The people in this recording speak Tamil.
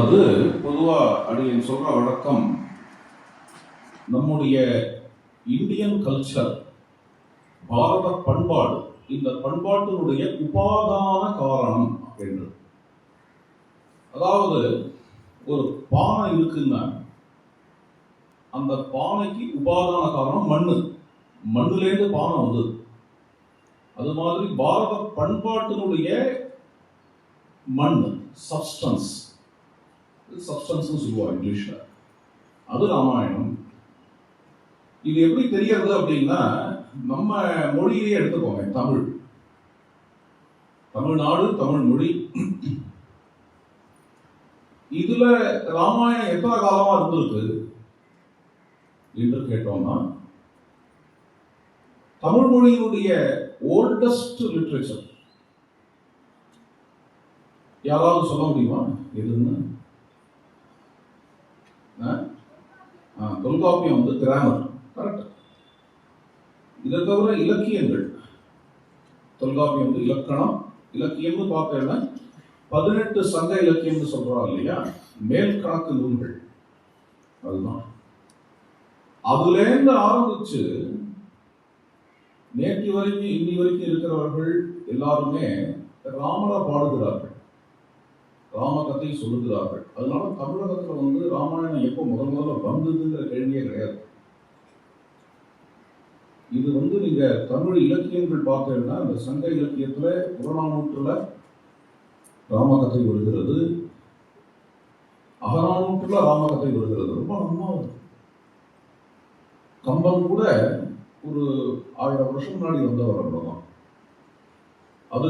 அது பொதுவாக அடியன் சொல்ற வழக்கம். நம்முடைய இந்தியன் கல்ச்சர் பாரத பண்பாடு இந்த பண்பாட்டினுடைய உபாதான காரணம் என்று. அதாவது ஒரு பானை இருக்குன்னா அந்த பானைக்கு உபாதான காரணம் மண்ணு. மண்ணுலேருந்து பானை வந்தது. அது மாதிரி பாரத பண்பாட்டினுடைய மண் சப்ஸ்டன்ஸ் சப்ஸ்டன்ஸ்னு சொல்லுவா இங்கிலீஷில் அது ராமாயணம். இது எப்படி தெரியறது அப்படின்னா நம்ம மொழியிலேயே எடுத்துக்கோங்க தமிழ். தமிழ்நாடு தமிழ் மொழி இதுல ராமாயணம் எத்தனை காலமா இருந்திருக்கு? என்று கேட்டோம்னா தமிழ் மொழியினுடைய ஓல்டஸ்ட் லிட்ரேச்சர் யாராவது சொல்ல முடியுமா? எதுன்னு? தொல்காப்பியம் வந்து கிராமர். கரெக்ட் இதை தவிர இலக்கியங்கள். தொல்காப்பியம் வந்து இலக்கணம் இலக்கியம்னு பார்த்தேன்னா பதினெட்டு சங்க இலக்கியம்னு சொல்றா இல்லையா? மேல் கணக்கு நூல்கள். அதுதான். அதுலேருந்து ஆரம்பிச்சு நேற்று வரைக்கும் இன்னி வரைக்கும் இருக்கிறவர்கள் எல்லாருமே ராமனை பாடுகிறார்கள். ராம கதை சொல்லுகிறார்கள். அதனால தமிழகத்துல வந்து ராமாயணம் எப்போ முதல் முதல்ல வந்ததுங்கிற கேள்வியே கிடையாது. இது வந்து நீங்க தமிழ் இலக்கியங்கள் பார்த்தீங்கன்னா இந்த சங்க இலக்கியத்துல புறநானூற்றுல ராமகதை வருகிறது. அகநானூற்றுல ராமகதை வருகிறது. ரொம்ப நல்லா வருது. கம்பன் கூட ஒரு ஆயிரம் வருஷம் முன்னாடி வந்தவர் அவ்வளோதான் அது